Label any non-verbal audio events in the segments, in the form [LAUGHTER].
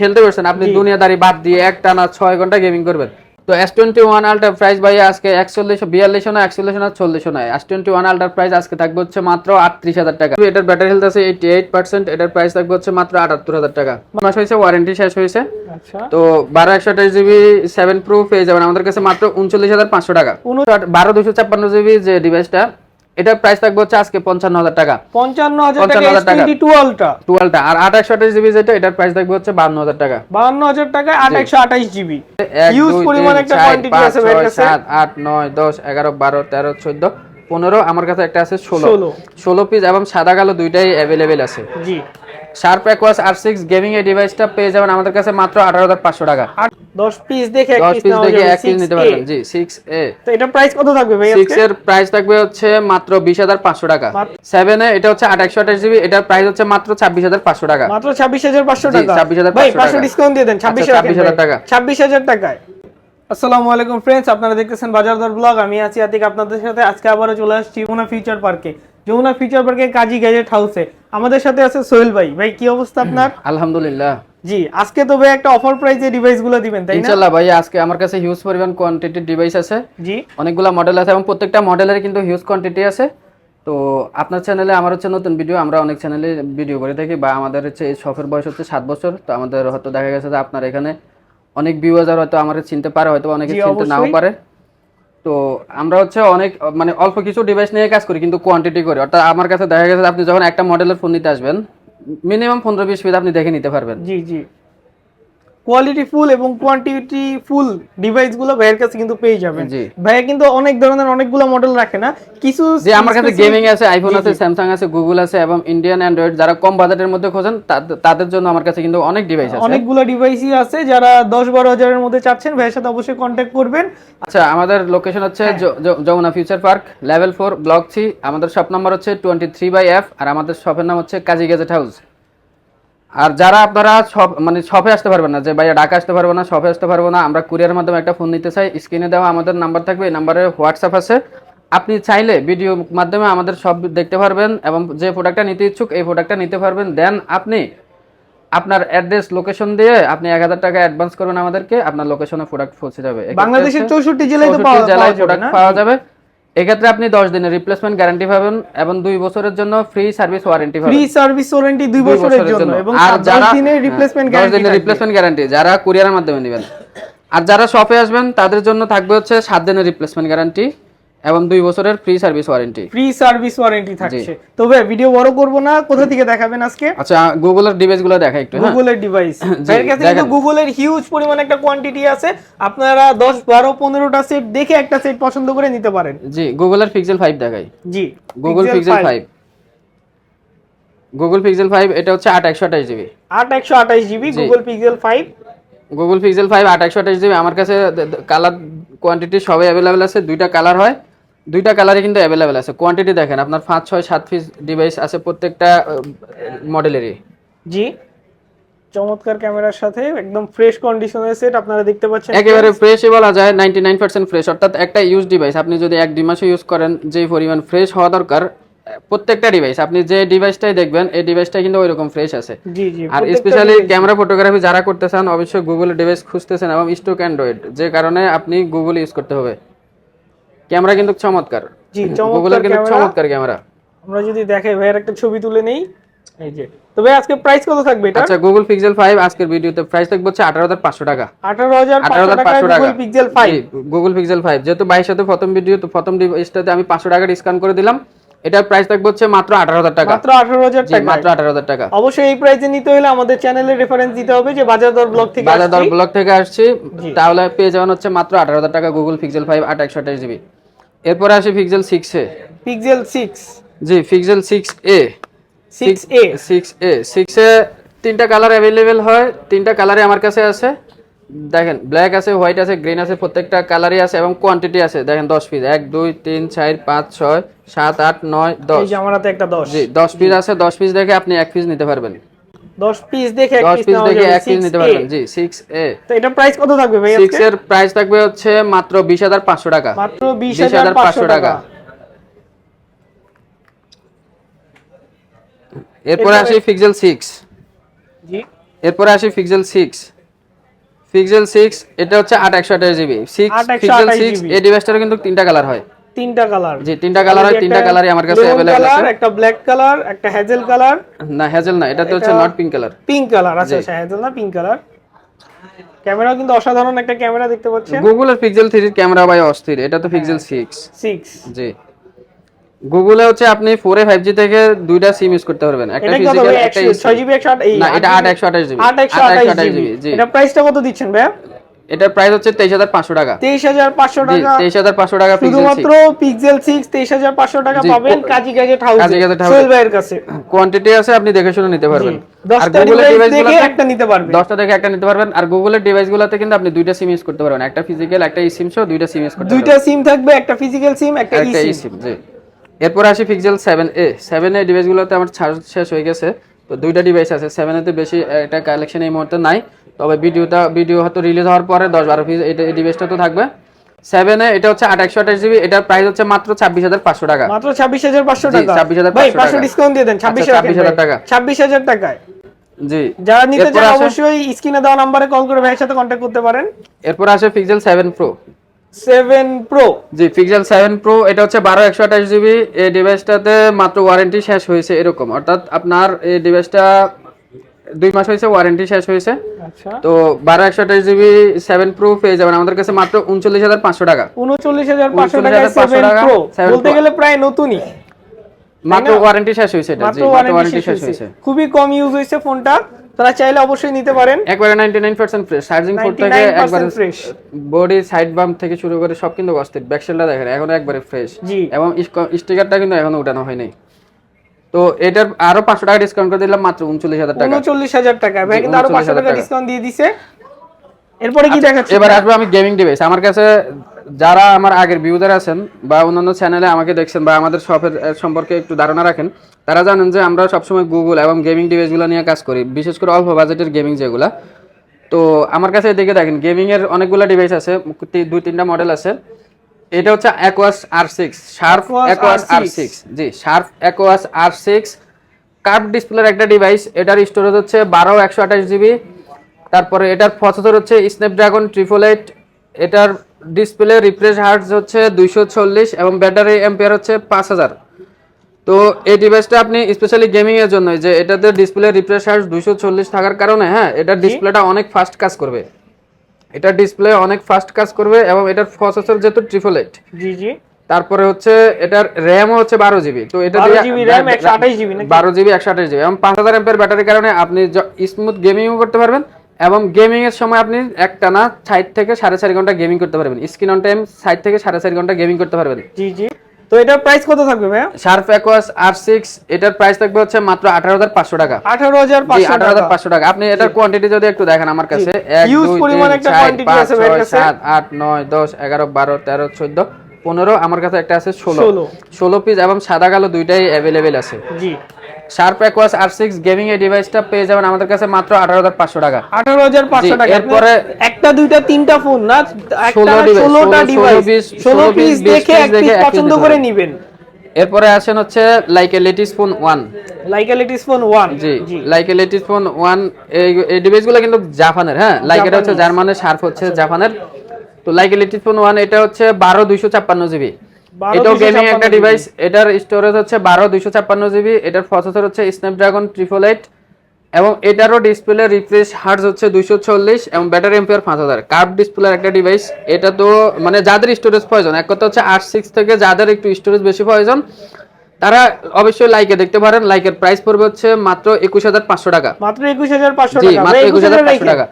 খেলতে পারছেন। আপনি দুনিয়াদারি বাদ দিয়ে এক টানা ছয় ঘণ্টা গেমিং করবেন। তো S twenty one ultra price ভাই আজকে একচল্লিশশো বিয়াল্লিশশো না একচল্লিশশো না চল্লিশশো নয়। এস টোয়েন্টি ওয়ান আল্ট্রার প্রাইস আজকে থাকবে হচ্ছে মাত্র আটত্রিশ হাজার টাকা। এটার ব্যাটারি হেলথ আছে এইটি এইট পার্সেন্ট এটার প্রাইস থাকবে হচ্ছে মাত্র আটাত্তর হাজার টাকা। মাস হয়েছে ওয়ারেন্টি শেষ হয়েছে। আচ্ছা। তো বারো একশো আঠাশ জিবি সেভেন প্রো পেয়ে যাবেন আমাদের কাছে মাত্র উনচল্লিশ হাজার পাঁচশো টাকা। বারো দুশো ছাপ্পান্ন জিবি যে ডিভাইসটা এটার প্রাইস থাকবে হচ্ছে আজকে পঞ্চান্ন হাজার টাকা। পঞ্চান্ন হাজার 55,000 টাকা টাকা। Twenty two. আলট্রা টুয়েলভটা আর একশো আঠাশ জিবি যেটা এটার প্রাইস থাকবে হচ্ছে বান্ন হাজার টাকা। বাহান্ন হাজার টাকা আট একশো আঠাইশ জিবি ইউজ পরিমাণ একটা কোয়ান্টিটি আছে সাত আট নয় দশ এগারো বারো তেরো চোদ্দ পনেরো আমার কাছে একটা আছে ষোলো। 16 ষোলো পিস এবং সাদা কালো দুইটাই অ্যাভেলেবেল আছে। জি। Sharp Aquos R six gaming এই ডিভাইসটা পেয়ে যাবেন আমাদের কাছে মাত্র আঠারো হাজার পাঁচশো টাকা। দশ পিস দেখে দশ পিস দেখে এক পিস নিতে পারবেন জি সিক্স এ তো এটা প্রাইস কত থাকবে ভাই সিক্স এর প্রাইস থাকবে হচ্ছে মাত্র বিশ হাজার পাঁচশো টাকা। সেভেন এ এটা হচ্ছে আট একশো আঠাশ জিবি এটার প্রাইস হচ্ছে মাত্র ছাব্বিশ হাজার পাঁচশো টাকা। মাত্র ছাব্বিশ হাজার পাঁচশো টাকা। 26,500 ভাই টাকা। পাঁচশো ডিসকাউন্ট দিয়ে দেন ছাব্বিশ আচ্ছা, 26,000 টাকা। ছাব্বিশ হাজার টাকায়। আসসালামু আলাইকুম ফ্রেন্ডস আপনারা দেখতেছেন বাজার দর ব্লগ। আমি আছি আতিক আপনাদের সাথে আজকে আবারও চলে আসছি ফিউচার পার্কে যমুনা ফিউচার পার্কে কাজী গ্যাজেট হাউসে আমাদের সাথে আছে সোহেল ভাই। ভাই কি অবস্থা আপনার? [CLEARS THROAT] আলহামদুলিল্লাহ। জি আজকে তো ভাই একটা অফার প্রাইসে ডিভাইসগুলো দিবেন তাই না? ইনশাল্লাহ ভাই আজকে আমার কাছে হিউজ পরিমাণ কোয়ান্টিটির ডিভাইস আছে। জি। অনেকগুলা মডেল আছে এবং প্রত্যেকটা মডেলের কিন্তু হিউজ কোয়ান্টিটি আছে। তো আপনার চ্যানেলে আমার হচ্ছে নতুন ভিডিও আমরা অনেক চ্যানেলে ভিডিও করে থাকি। বা আমাদের হচ্ছে এই শপের বয়স হচ্ছে সাত বছর তো আমাদের হয়তো দেখা গেছে যে আপনার এখানে অনেক ভিউয়ার হয়তো আমার চিনতে পারে হয়তো অনেকে চিনতে নাও পারে। তো আমরা হচ্ছে অনেক মানে অল্প কিছু ডিভাইস নিয়ে কাজ করি, কিন্তু কোয়ান্টিটি করি। অর্থাৎ আমার কাছে দেখা গেছে আপনি যখন একটা মডেলের ফোন নিতে আসবেন মিনিমাম পনেরো বিশ পিস আপনি দেখে নিতে পারবেন। জি জি। কোয়ালিটি ফুল এবং কোয়ান্টিটি ফুল ডিভাইসগুলো ভাইয়ের কাছে কিন্তু পেয়ে যাবেন। ভাইয়া কিন্তু অনেক ধরনের অনেকগুলো মডেল রাখে না। কিছু যে আমার কাছে গেমিং আছে আইফোন আছে স্যামসাং আছে গুগল আছে এবং ইন্ডিয়ান অ্যান্ড্রয়েড যারা কম বাজেটের মধ্যে খোঁজেন তাদের- জন্য আমার কাছে কিন্তু অনেক ডিভাইস আছে। অনেকগুলো ডিভাইসই আছে যারা দশ বারো হাজারের মধ্যে চাচ্ছেন ভাইয়ের সাথে অবশ্যই কন্ট্যাক্ট করবেন। আচ্ছা আমাদের লোকেশন হচ্ছে হ্যাঁ। Jamuna future park level four block three আমাদের শপ নাম্বার হচ্ছে টোয়েন্টি থ্রি বাই এফ আর আমাদের শপের নাম হচ্ছে কাজী গেজেট হাউস আর যারা আপনারা শপ মানে শপে আসতে পারবেন না যে ভাইয়া ঢাকা আসতে পারব না শপে আসতে পারব না আমরা কুরিয়ার মাধ্যমে একটা ফোন নিতে চাই স্ক্রিনে দেওয়া আমাদের নাম্বার থাকবে এই নাম্বারে হোয়াটসঅ্যাপ আছে। আপনি চাইলে ভিডিও মাধ্যমে আমাদের সব দেখতে পারবেন এবং যে প্রোডাক্টটা নিতে ইচ্ছুক এই প্রোডাক্টটা নিতে পারবেন। দেন আপনি আপনার অ্যাড্রেস লোকেশন দিয়ে আপনি এক হাজার টাকা অ্যাডভান্স করবেন আমাদেরকে আপনার লোকেশনে প্রোডাক্ট পৌঁছে যাবে। বাংলাদেশের চৌষট্টি জেলায় তো 64 পাওয়া জেলায় প্রোডাক্ট পাওয়া যাবে। এক্ষেত্রে আপনি দশ দিনের রিপ্লেসমেন্ট গ্যারান্টি পাবেন এবং দুই বছরের জন্য ফ্রি সার্ভিস ওয়ারেন্টি পাবেন। ফ্রি সার্ভিস ওয়ারেন্টি দুই বছরের জন্য এবং আর দশ যারা দিনের রিপ্লেসমেন্ট গ্যারান্টি দিনের রিপ্লেসমেন্ট গ্যারান্টি যারা কুরিয়ারের মাধ্যমে নেবেন। আর যারা শপে আসবেন তাদের জন্য থাকবে হচ্ছে সাত দিনের রিপ্লেসমেন্ট গ্যারান্টি এবং দুই বছরের free service warranty free service warranty থাকছে। তবে ভিডিও বড় করব না কোথা থেকে দেখাবেন আজকে? আচ্ছা গুগলের ডিভাইসগুলো দেখা একটু হ্যাঁ? গুগলের ডিভাইস ভাইয়ের কাছে কিন্তু গুগলের হিউজ পরিমাণ একটা কোয়ান্টিটি আছে। আপনারা দশ বারো পনেরোটা সেট দেখে একটা সেট পছন্দ করে নিতে পারেন। জি গুগলের পিক্সেল ফাইভ দেখাই। জি Google Pixel five Google Pixel five এটা হচ্ছে আট একশো আঠাশ জিবি আট একশো আঠাশ GB Google Pixel five Google Pixel five আট একশো আঠাশ জিবি আমার কাছে কালার কোয়ান্টিটি সবই অ্যাভেলেবেল আছে। দুইটা কালার হয়। দুইটা কালারই কিন্তু অ্যাভেলেবেল আছে। কোয়ান্টিটি দেখেন আপনার পাঁচ ছয় সাত পিস ডিভাইস আছে প্রত্যেকটা মডেলেরই জি। চমৎকার ক্যামেরার সাথে একদম ফ্রেশ কন্ডিশনের সেট আপনারা দেখতে পাচ্ছেন। একেবারে ফ্রেশই বলা যায় নাইনটি নাইন পার্সেন্ট ফ্রেশ অর্থাৎ একটা ইউজ ডিভাইস আপনি যদি এক দুই মাসে ইউজ করেন যে পরিমাণ ফ্রেশ হওয়া দরকার প্রত্যেকটা ডিভাইস আপনি যে ডিভাইসটাই দেখবেন এই ডিভাইসটা কিন্তু ওইরকম ফ্রেশ আছে। জি জি আর স্পেশালি ক্যামেরা ফটোগ্রাফি যারা করতে চান অবশ্যই গুগল ডিভাইস খুঁজতেছেন এবং স্টক অ্যান্ড্রয়েড যে কারণে আপনি গুগল ইউজ করতে হবে। ক্যামেরা কিন্তু চমৎকার। জি চমৎকার কিন্তু চমৎকার ক্যামেরা। আমরা যদি দেখে ভাইয়ের একটা ছবি তুলে নেই। এই যে। তবে আজকে প্রাইস কত থাকবে এটা? আচ্ছা গুগল পিক্সেল ফাইভ আজকের ভিডিওতে প্রাইস থাকবে হচ্ছে আঠারো হাজার পাঁচশো টাকা। আঠারো হাজার আঠারো পাঁচশো হাজার টাকা। Google Pixel five Google Pixel five যেহেতু বাইশ সাথে প্রথম ভিডিও তো প্রথম ডিভাইসটাতে আমি পাঁচশো টাকা ডিসকাউন্ট করে দিলাম। এটার প্রাইস থাকবে হচ্ছে মাত্র আঠারো হাজার টাকা। মাত্র আঠারো হাজার জি, টাকা। মাত্র আঠারো হাজার টাকা। অবশ্যই এই প্রাইসে নিতে হলে আমাদের চ্যানেলের রেফারেন্স দিতে হবে যে বাজার দর ব্লগ থেকে বাজার দর। ব্লক থেকে আসছে। তাহলে পেয়ে যাবেন হচ্ছে মাত্র আঠারো হাজার টাকা গুগল পিক্সেল ফাইভ আট একশো আঠাশ জিবি এরপরে আসি Pixel six A Pixel six G Pixel six A six A six A six A তিনটা কালার অ্যাভেলেবেল হয় তিনটা কালারই আমার কাছে আছে। দেখেন ব্ল্যাক আছে হোয়াইট আছে গ্রিন আছে প্রত্যেকটা কালারই আছে এবং কোয়ান্টিটি আছে। দেখেন দশ পিস এক দুই তিন চার পাঁচ ছয় সাত আট নয় দশ। এই যে আমার হাতে একটা দশ। জি দশ পিস আছে দশ পিস দেখে আপনি এক পিস নিতে পারবেন। দশ পিস দেখে এক দশ পিস পিস দেখে এক পিস নিতে পারবেন জি সিক্স তো এটা প্রাইস কত থাকবে ভাই সিক্স আজকে এর প্রাইস থাকবে হচ্ছে মাত্র বিশ হাজার পাঁচশো টাকা। মাত্র 20,500 টাকা। এরপরে আসি পিক্সেল সিক্স জি। এরপরে আসি পিক্সেল সিক্স পিক্সেল সিক্স এটা হচ্ছে আট একশো আঠাশ GB six 8 Pixel 128 six GB এই ডিভাইসটারও কিন্তু তিনটা কালার হয়। তিনটা কালার। জি তিনটা কালার হয় তিনটা কালারই আমার কাছে অ্যাভেলেবল আছে। একটা ব্ল্যাক কালার একটা হ্যাজেল কালার। না হ্যাজেল না এটা তো হচ্ছে not pink colour pink colour আচ্ছা আচ্ছা হ্যাজেল না পিঙ্ক কালার ক্যামেরাও কিন্তু অসাধারণ একটা ক্যামেরা দেখতে পাচ্ছেন। গুগলের পিক্সেল থ্রির ক্যামেরা ভাই অস্থির এটা তো পিক্সেল সিক্স সিক্স জি। গুগলে হচ্ছে আপনি ফোর এ ফাইভ জি থেকে দুইটা সিম ইউজ করতে পারবেন একটা ফিজিক্যাল ভাই? একটা ছয় জিবি একশো আট এই না এটা আট একশো আঠাশ জিবি আট একশো আঠাশ জিবি জি। এটা প্রাইসটা কত দিচ্ছেন ভাইয়া? এটার প্রাইস হচ্ছে তেইশ হাজার পাঁচশো টাকা। তেইশ হাজার পাঁচশো টাকা। তেইশ হাজার পাঁচশো টাকা পিক্সেল শুধুমাত্র পিক্সেল সিক্স তেইশ হাজার পাঁচশো টাকা পাবেন Kazi gadget house Kazi gadget ভাইয়ের কাছে। কোয়ান্টিটি আছে আপনি দেখে শুনে নিতে পারবেন। আর গুগলের একটা নিতে পারবেন। দশটা থেকে একটা নিতে পারবেন। আর গুগলের ডিভাইস গুলোতে কিন্তু আপনি দুইটা সিম ইউজ করতে পারবেন। একটা ফিজিক্যাল একটা সিম সহ দুইটা সিম ইউজ করতে দুইটা সিম থাকবে একটা ফিজিক্যাল সিম একটা ই সিম জি। এরপর আসি Pixel seven A seven A ডিভাইসগুলোতে আমার চার্জ শেষ হয়ে গেছে। তো দুইটা ডিভাইস আছে। সেভেন এতে বেশি একটা কালেকশন এই মুহূর্তে নাই। তবে ভিডিওটা ভিডিও হয়তো রিলিজ হওয়ার পরে দশ বারো পিস এটা এই ডিভাইসটা তো থাকবে। সেভেনে এটা হচ্ছে আট একশো আঠাশ জিবি এটার প্রাইস হচ্ছে মাত্র ছাব্বিশ হাজার পাঁচশো টাকা। মাত্র ছাব্বিশ হাজার পাঁচশো টাকা। 26,500 ভাই পাঁচশো। ডিসকাউন্ট দিয়ে দেন ছাব্বিশ আচ্ছা, 26,000 টাকা। ছাব্বিশ হাজার টাকায়। জি। যারা নিতে চান অবশ্যই স্ক্রিনে দেওয়া নাম্বারে কল করে ভাইয়ের সাথে কন্ট্যাক্ট করতে পারেন। এরপর আসে Pixel seven pro seven pro. জি প্রো এটা হচ্ছে এই ডিভাইসটাতে মাত্র ওয়ারেন্টি শেষ হয়েছে এরকম। অর্থাৎ আপনার এই ডিভাইসটা দুই মাস হয়েছে ওয়ারেন্টি শেষ হয়েছে। আচ্ছা। তো বারো একশো আঠাশ জিবি সেভেন প্রো পেয়ে যাবেন। আমাদের কাছে মাত্র উনচল্লিশ হাজার পাঁচশো টাকা। উনচল্লিশ হাজার পাঁচশো 39,500 সেভেন টাকা, বলতে গেলে প্রায় নতুনই। মাত্র ওয়ারেন্টি শেষ হয়েছে এটা। মাত্র ওয়ারেন্টি শেষ হয়েছে। খুবই কম ইউজ হয়েছে ফোনটা তারা চাইলে অবশ্যই নিতে পারেন। একবারে ninety nine percent fresh charging port থেকে একবারে fresh। বডি সাইড বাম্প থেকে শুরু করে সব কিন্তু অস্থির। ব্যাকসেলটা দেখেন এখন একবারে ফ্রেশ জি। এবং স্টিকারটা কিন্তু এখনও উঠানো হয়নি। তো এটার আরও পাঁচশো টাকা ডিসকাউন্ট করে দিলাম মাত্র উনচল্লিশ হাজার টাকা। উনচল্লিশ হাজার টাকা। ভাই কিন্তু আরও পাঁচশো 39,000 টাকা টাকা। ডিসকাউন্ট দিয়ে দিছে। এরপরে কি দেখাচ্ছে? এবার আসবে আমি গেমিং ডিভাইস আমার কাছে যারা আমার আগের ভিউজার আছেন বা অন্যান্য চ্যানেলে আমাকে দেখছেন বা আমাদের শপের সম্পর্কে একটু ধারণা রাখেন তারা জানেন যে আমরা সবসময় গুগল এবং গেমিং ডিভাইসগুলো নিয়ে কাজ করি বিশেষ করে অল্প বাজেটের গেমিং যেগুলা। তো আমার কাছে এদিকে দেখেন গেমিংয়ের এর অনেকগুলো ডিভাইস আছে দুই তিনটা মডেল আছে। এটা হচ্ছে Aquos R six Sharp Aquos R six জি Sharp Aquos R six curve ডিসপ্লের একটা ডিভাইস এটার স্টোরেজ হচ্ছে বারো একশো আঠাশ জিবি তারপরে এটার প্রসেসর হচ্ছে স্ন্যাপড্রাগন ট্রিপল এইট এটার ডিসপ্লে রিফ্রেশ হার্টস হচ্ছে দুইশো চল্লিশ এবং ব্যাটারি এম্পিয়ার হচ্ছে পাঁচ হাজার। তো এই ডিভাইসটা আপনি স্পেশালি গেমিং এর জন্য যে এটাতে ডিসপ্লে রিফ্রেশ হার্টস দুইশো চল্লিশ থাকার কারণে হ্যাঁ এটার ডিসপ্লেটা অনেক ফাস্ট কাজ করবে। এটার ডিসপ্লে অনেক ফাস্ট কাজ করবে এবং এটার প্রসেসর যেহেতু ট্রিপল এইট জি জি। তারপরে হচ্ছে এটার র্যামও হচ্ছে বারো জিবি। তো এটা 12 GB RAM, 128 GB নাকি? বারো জিবি একশো আঠাশ জিবি এবং পাঁচ হাজার এমপের ব্যাটারির কারণে আপনি স্মুথ গেমিংও করতে পারবেন। এবং গেমিং এর সময় আপনি একটানা ষাট থেকে সাড়ে চার ঘণ্টা গেমিং করতে পারবেন। স্ক্রিন অন টাইম ষাট থেকে সাড়ে চার ঘণ্টা গেমিং করতে পারবেন। জি জি। তো এটার প্রাইস কত থাকবে ভাইয়া? শার্প অ্যাকোয়াস আর সিক্স এটার প্রাইস থাকবে হচ্ছে মাত্র আঠারো হাজার পাঁচশো টাকা। আঠারো হাজার আঠারো হাজার টাকা পাঁচশো টাকা। আপনি এটার কোয়ান্টিটি যদি একটু দেখেন আমার কাছে এক দুই তিন একটা চার পাঁচ ছয়। সাত আট নয় দশ এগারো বারো তেরো চোদ্দ পনেরো আমার কাছে একটা আছে ষোলো। 16 ষোলো পিস এবং সাদা কালো দুইটাই অ্যাভেলেবেল আছে। জি। Sharp Aquos R six gaming এই ডিভাইসটা পেয়ে যাবেন আমাদের কাছে মাত্র আঠারো হাজার পাঁচশো টাকা। আঠারো হাজার পাঁচশো টাকা। এরপরে- একটা দুইটা তিনটা ফোন না? একটা 16 device, ষোলোটা ডিভাইস ষোলো পিস দেখে পছন্দ করে নিবেন। এরপরে আসেন হচ্ছে Leica Leitz phone one Leica Leitz phone one G like a Leitz phone one এই ডিভাইসগুলো কিন্তু জাপানের হ্যাঁ? লাইক এটা হচ্ছে জার্মানের শার্প হচ্ছে জাপানের। তো like a Leitz phone one এটা হচ্ছে বারো দুইশো ছাপ্পান্ন জিবি 12 এটাও গেমিং একটা ডিভাইস এটার স্টোরেজ হচ্ছে বারো দুইশো ছাপ্পান্ন জিবি এটার প্রসেসর হচ্ছে স্ন্যাপড্রাগন ট্রিপল এইট এবং এটারও ডিসপ্লে রিফ্রেশ হার্জ হচ্ছে দুইশো চল্লিশ এবং ব্যাটারি এম্পিয়ার পাঁচ হাজার। কার্ভ ডিসপ্লের একটা ডিভাইস এটা তো মানে যাদের স্টোরেজ প্রয়োজন এক কথা হচ্ছে আট সিক্স থেকে যাদের একটু স্টোরেজ বেশি প্রয়োজন তারা অবশ্যই লাইকে দেখতে পারেন। লাইকের প্রাইস পড়বে হচ্ছে মাত্র একুশ হাজার পাঁচশো টাকা। মাত্র একুশ হাজার পাঁচশো টাকা। মাত্র একুশ হাজার পাঁচশো টাকা।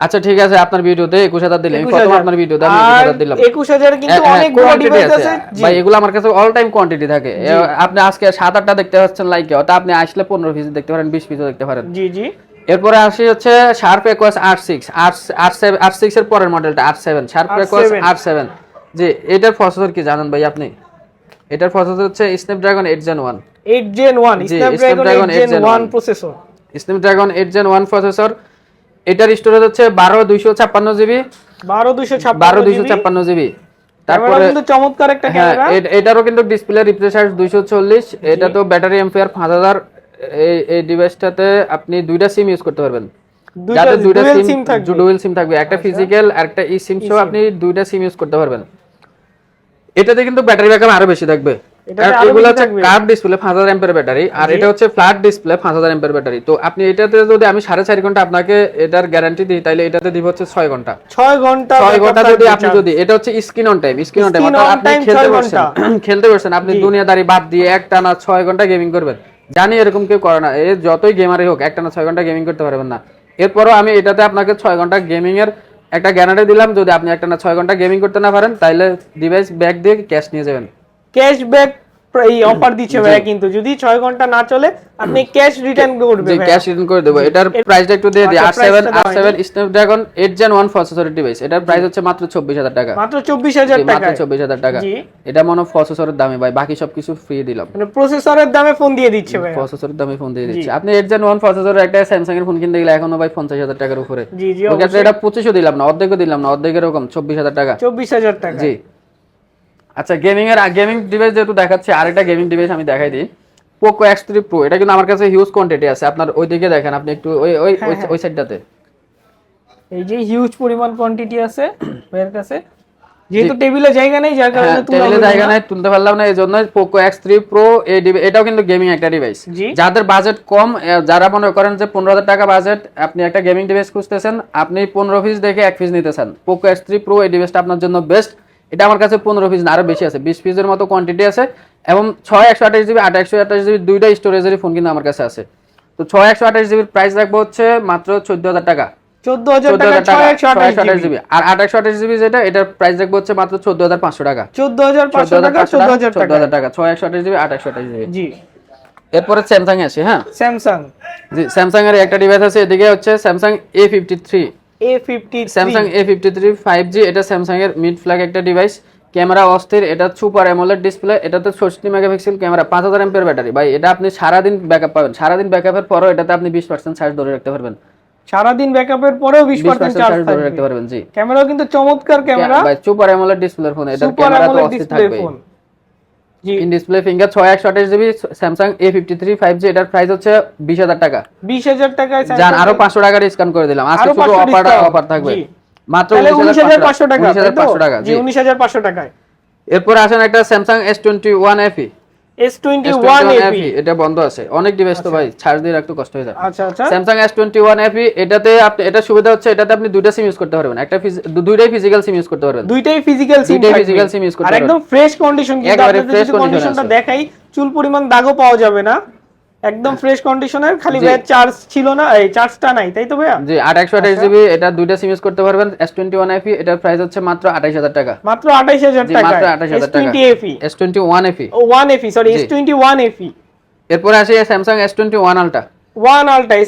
আচ্ছা ঠিক আছে আপনার ভিডিওতে একুশ হাজার দিলেন প্রথম আপনার ভিডিওতে আমি একুশ আর হাজার দিলাম। একুশ হাজার কিন্তু হ্যাঁ, অনেক quantity ডিভাইস আছে। ভাই এগুলো আমার কাছে অল টাইম কোয়ান্টিটি থাকে আপনি আজকে সাত আটটা দেখতে পাচ্ছেন লাইকে ওটা আপনি আসলে পনেরো পিস দেখতে পারেন বিশ পিসও দেখতে পারেন। জি জি। এরপরে আসি হচ্ছে Sharp Aquos R six R six এর পরের মডেলটা R seven Sharp R7 Aquos R seven যে এটার প্রসেসর কি জানেন ভাই আপনি? এটার প্রসেসর হচ্ছে Snapdragon eight gen one eight gen one জি, Snapdragon eight gen one 1 processor Snapdragon eight gen one processor এটার স্টোরেজ হচ্ছে বারো দুইশো ছাপ্পান্ন জিবি বারো দুইশো বারো দুইশো ছাপ্পান্ন জিবি তারপরে কিন্তু চমৎকার একটা হ্যাঁ ক্যামেরা। এটারও কিন্তু ডিসপ্লে রিফ্রেশ দুইশো চল্লিশ। এটা তো ব্যাটারি পাঁচ হাজার। এই এই ডিভাইসটাতে আপনি দুইটা সিম ইউজ করতে পারবেন। যাতে দুইটা সিম সিম থাকবে। ডুয়েল সিম থাকবে। একটা ফিজিক্যাল আর একটা ই সিম সহ আপনি দুইটা সিম ইউজ করতে পারবেন। এটাতে কিন্তু ব্যাটারি ব্যাকআপ আরও বেশি থাকবে। এগুলো হচ্ছে কার্ভ ডিসপ্লে পাঁচ হাজার ব্যাটারি আর এটা হচ্ছে ফ্ল্যাট ডিসপ্লে পাঁচ হাজার ব্যাটারি তো আপনি এটাতে যদি আমি সাড়ে চার ঘণ্টা আপনাকে এটার গ্যারান্টি দিই তাহলে এটাতে দিব হচ্ছে ছয় ঘণ্টা। ছয় ঘণ্টা ছয় ঘণ্টা যদি আপনি যদি এটা হচ্ছে screen on time screen on time Screen অর্থাৎ on আপনি খেলতে পারছেন। [CLEARS THROAT] খেলতে পারছেন। আপনি দুনিয়াদারি বাদ দিয়ে একটানা ঘণ্টা গেমিং করবেন। জানি এরকম কেউ করে না। এ যতই গেমারই হোক একটানা ছয় ঘণ্টা গেমিং করতে পারবেন না। এরপরও আমি এটাতে আপনাকে ছয় ঘণ্টা গেমিং এর একটা গ্যারান্টি দিলাম। যদি আপনি একটা না ছয় ঘণ্টা গেমিং করতে না পারেন তাহলে ডিভাইস ব্যাগ দিয়ে ক্যাশ নিয়ে যাবেন। ক্যাশব্যাক এই অফার দিচ্ছে ভাইয়া কিন্তু। যদি ছয় ঘণ্টা না চলে আপনি ক্যাশ রিটার্ন করবে যে ক্যাশ রিটার্ন করে দেবো। এটার প্রাইসটা একটু দিয়ে দিই। আর আচ্ছা, সেভেন price টা আর দেওয়া seven Snapdragon eight gen one প্রসেসরের ডিভাইস এটার প্রাইস হচ্ছে মাত্র চব্বিশ হাজার টাকা। মাত্র চব্বিশ হাজার জি, মাত্র টাকা চব্বিশ হাজার টাকা। এটা মনে প্রসেসরের দামে ভাই। বাকি সবকিছু ফ্রি দিলাম। মানে প্রসেসরের দামে ফোন দিয়ে দিচ্ছে ভাইয়া। প্রসেসরের দামে ফোন দিয়ে দিচ্ছি। আপনি এইট জেন ওয়ান প্রসেসরের একটা স্যামসাং এর ফোন কিনতে গেলে এখনও ভাই পঞ্চাশ হাজার টাকার উপরে। জি জি ক্ষেত্রে এটা পঁচিশও দিলাম না অর্ধেকও দিলাম না অর্ধেক এরকম চব্বিশ হাজার টাকা। চব্বিশ হাজার টাকা জি। আচ্ছা গেমিং এর গেমিং ডিভাইস যেহেতু দেখাচ্ছে আরেকটা গেমিং ডিভাইস আমি দেখাই দিই। পোকো এক্স থ্রি প্রো এটা কিন্তু আমার কাছে হিউজ কোয়ান্টিটি আছে। আপনার ওই দিকে দেখেন আপনি একটু ওই ওই হ্যাঁ, ওই- সাইডটাতে এই যে হিউজ পরিমাণ কোয়ান্টিটি আছে ভাইয়ের কাছে। যেহেতু টেবিলে জায়গা নেই যার কারণে হ্যাঁ, টেবিলে জায়গা না। নাই তুলতে পারলাম না এই জন্য পোকো এক্স থ্রি প্রো এই এটাও কিন্তু গেমিং একটা ডিভাইস যাদের বাজেট কম যারা মনে করেন যে পনেরো হাজার টাকা বাজেট আপনি একটা গেমিং ডিভাইস খুঁজতেছেন আপনি পনেরো পিস দেখে এক পিস নিতেছেন। পোকো এক্স থ্রি প্রো এই ডিভাইসটা আপনার জন্য বেস্ট এটা আমার কাছে পনেরো পিস না আরও বেশি আছে। বিশ পিসের মতো কোয়ান্টিটি আছে এবং ছয় একশো আঠাশ জিবি আট একশো আঠাশ জিবি দুইটা স্টোরেজের ফোন কিন্তু আমার কাছে আছে। তো ছয় একশো আঠাশ জিবির প্রাইস রাখব হচ্ছে মাত্র চোদ্দ হাজার টাকা। চোদ্দ হাজার টাকা ছয় একশো ছয় আঠাশ একশো আঠাশ জিবি। আর আট একশো আঠাশ জিবি যেটা এটার প্রাইস রাখব হচ্ছে মাত্র চোদ্দ হাজার পাঁচশো টাকা। চোদ্দ হাজার পাঁচশো টাকা চোদ্দ হাজার টাকা। টাকা। ছয় একশো আঠাশ জিবি আট একশো আঠাশ জিবি। জি। এরপরে স্যামসাং আছে হ্যাঁ? স্যামসাং জি স্যামসাং এর একটা ডিভাইস আছে এদিকে হচ্ছে Samsung A fifty three A fifty Samsung A fifty three five G এটা স্যামসাং এর মিড ফ্ল্যাগ একটা ডিভাইস ক্যামেরা অস্থির এটা সুপার অ্যামোলেড ডিসপ্লে এটাতে ষষ্ঠি মেগাপিক্সেল ক্যামেরা পাঁচ হাজার এমপের ব্যাটারি ভাই এটা আপনি সারাদিন ব্যাকআপ পাবেন। সারাদিন ব্যাকআপের পরও এটাতে আপনি বিশ পার্সেন্ট চার্জ ধরে রাখতে পারবেন। সারাদিন ব্যাকআপের পরেও বিশ বিশ পার্সেন্ট পার্সেন্ট চার্জ চার্জ ধরে রাখতে পারবেন জি। ক্যামেরাও কিন্তু চমৎকার ক্যামেরা ভাই সুপার অ্যামোলেড ডিসপ্লের ফোন এটা ক্যামেরা তো অস্থির থাকবে ইন ডিসপ্লে ফিঙ্গার ছয় একশো আঠাশ GB Samsung A fifty three five G এটার প্রাইস হচ্ছে বিশ হাজার টাকা। বিশ হাজার টাকায় যান আরও পাঁচশো টাকা ডিসকাউন্ট করে দিলাম। আজকে শুধু অফার অফার থাকবে। মাত্র উনিশ হাজার পাঁচশো টাকা। টাকা। উনিশ হাজার পাঁচশো টাকায়। এরপর আসেন একটা Samsung S twenty one FE S FE এটা বন্ধ আছে। অনেক ডিভাইস তো ভাই চার্জ দিয়ে রাখতে কষ্ট হয়ে যায় আচ্ছা আচ্ছা। Samsung S21 FE এটাতে আপনি এটা সুবিধা হচ্ছে এটাতে আপনি দুইটা সিম ইউজ করতে পারবেন। একটা দুইটাই ফিজিক্যাল সিম ইউজ করতে পারবেন। দুইটাই ফিজিক্যাল সিম দুইটাই ফিজিক্যাল সিম ইউজ করতে পারবেন আর একদম ফ্রেশ কন্ডিশন কিন্তু আপনাদের যদি কন্ডিশনটা দেখাই চুল পরিমাণ দাগও পাওয়া যাবে না। একদম ফ্রেশ কন্ডিশনের খালি জি। চার্জ ছিল না এই চার্জটা নাই তাই তো ভাইয়া? জি আট একশো আঠাশ জিবি এটা দুইটা সিম ইউজ করতে পারবেন এস টোয়েন্টি ওয়ান এফি এটার প্রাইস হচ্ছে মাত্র আঠাইশ হাজার টাকা। মাত্র আঠাইশ হাজার জি টাকা মাত্র আঠাশ এস হাজার টাকা। Twenty FE S twenty one FE ও ওয়ান এফি সরি এস জি। টোয়েন্টি ওয়ান এফি এরপরে আসে Samsung S twenty one ultra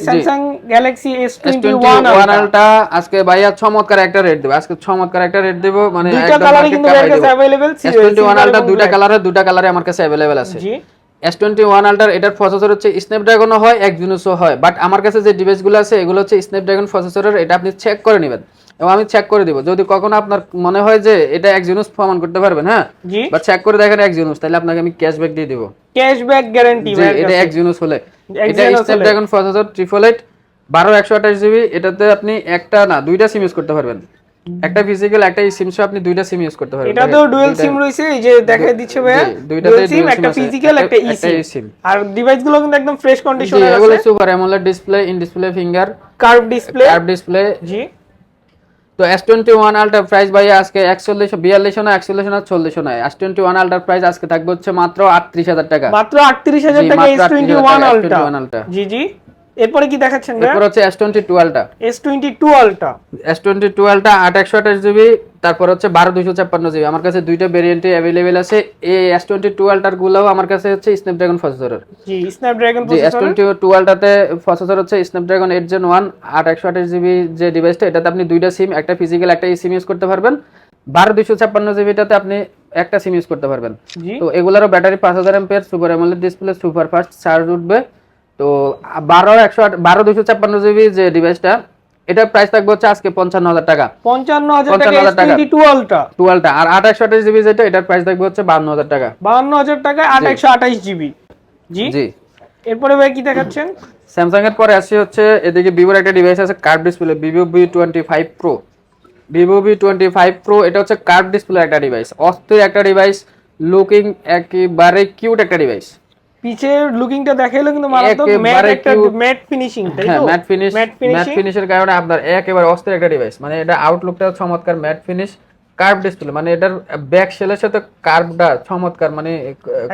Samsung Galaxy S twenty one ultra আজকে ভাইয়া চমৎকার একটা রেট দেবো। আজকে চমৎকার একটা রেট দেবো মানে দুইটা কালারই কিন্তু ভাইয়ের কাছে অ্যাভেলেবেল এস টোয়েন্টি ওয়ান আলটা দুইটা কালারে দুইটা কালারে আমার কাছে অ্যাভেলেবেল আছে। জি। এস টোয়েন্টি ওয়ান আলটার এটার প্রসেসর হচ্ছে স্ন্যাপড্রাগনও হয় একজুনুসও হয়। বাট আমার কাছে যে ডিভাইসগুলো আছে এগুলো হচ্ছে স্ন্যাপড্রাগন প্রসেসরের এটা আপনি চেক করে নেবেন। এবং আমি চেক করে দিব। যদি কখনো আপনার মনে হয় যে এটা একজুনুস প্রমাণ করতে পারবেন হ্যাঁ? বা চেক করে দেখেন একজুনুস তাহলে আপনাকে আমি ক্যাশব্যাক দিয়ে দিব। ক্যাশব্যাক গ্যারান্টি এটা একজুনুস হলে। এটা। স্ন্যাপড্রাগন প্রসেসর ট্রিপল এইট বারো একশো আঠাশ জিবি এটাতে আপনি একটা না দুইটা সিম ইউজ করতে পারবেন। একটা ফিজিক্যাল একটা সিম সহ আপনি দুইটা সিম ইউজ করতে পারবেন। এটাতেও ডুয়েল দুইটা- সিম রয়েছে এই যে দেখাই দিচ্ছে ভাইয়া। জি, দুইটাতে সিম একটা ফিজিক্যাল একটা- ই সিম আর ডিভাইসগুলো কিন্তু একদম ফ্রেশ কন্ডিশনে এগুলো super AMOLED display in display finger curve display curve display জি। তো এস টোয়েন্টি ওয়ান আলটার প্রাইস ভাই আজকে একচল্লিশ বিয়াল্লিশ না একচল্লিশ না চল্লিশ না এস টোয়েন্টি ওয়ান আলটার প্রাইস আজকে থাকবে হচ্ছে মাত্র আটত্রিশ হাজার টাকা। মাত্র 38000 জি, টাকা মাত্র S21 38,000 আলট্রা S21 Ultra। জি জি। এরপরে কি দেখাচ্ছেন ভাইয়া এরপর হচ্ছে এস টোয়েন্টি টুয়েলভটা S22 আলট্রা এস টোয়েন্টি টুয়েলভটা আট একশো আঠাশ জিবি তারপর হচ্ছে বারো দুশো ছাপ্পান্ন জিবি আমার কাছে দুইটা ভেরিয়েন্টে অ্যাভেলেবেল আছে। এই এস টোয়েন্টি টুয়েলভটার গুলোও আমার কাছে হচ্ছে স্ন্যাপড্রাগন প্রসেসরের জি স্ন্যাপড্রাগন প্রসেসর টোয়েন্টি টুয়েলভটাতে প্রসেসর হচ্ছে স্ন্যাপড্রাগন এইট জেন ওয়ান আট একশো আঠাশ জিবি যে ডিভাইসটা এটাতে আপনি দুইটা সিম একটা ফিজিক্যাল একটা সিম ইউজ করতে পারবেন। বারো দুশো ছাপ্পান্ন জিবিটাতে আপনি একটা সিম ইউজ করতে পারবেন। জি। তো এগুলারও ব্যাটারি পাঁচ হাজার এমপের super AMOLED display super fast charge উঠবে। তো বারো একশো আট বারো দুশো ছাপ্পান্ন জিবি যে ডিভাইসটা এটার প্রাইস থাকবে হচ্ছে আজকে পঞ্চান্ন হাজার টাকা। 55000 টাকা 55,000 টাকা। S22 আলট্রা টুয়েলভটা আর আট একশো আঠাশ জিবি যেটা এটার প্রাইস থাকবে হচ্ছে বান্ন হাজার টাকা। 52000 টাকা 828 জিবি জি? জি। এরপরে ভাই কি দেখাচ্ছেন? স্যামসাং এর পরে আসছে হচ্ছে এদিকে ভিভোর একটা ডিভাইস আছে curve display Vivo V twenty five pro Vivo V twenty five pro এটা হচ্ছে কার্ভ ডিসপ্লে একটা ডিভাইস অস্থির একটা ডিভাইস লুকিং একেবারে কিউট একটা ডিভাইস পিছের লুকিংটা দেখাইলো কিন্তু মারাত্মক ম্যাট একটা ম্যাট ফিনিশিং তাই তো? ম্যাট ফিনিশ ম্যাট ফিনিশের কারণে আপনার একেবারে অস্থির একটা ডিভাইস মানে এটা আউটলুকটা চমৎকার ম্যাট ফিনিশ কার্ভ ডিসপ্লে মানে এটার ব্যাক শেলের সাথে কার্ভটা চমৎকার মানে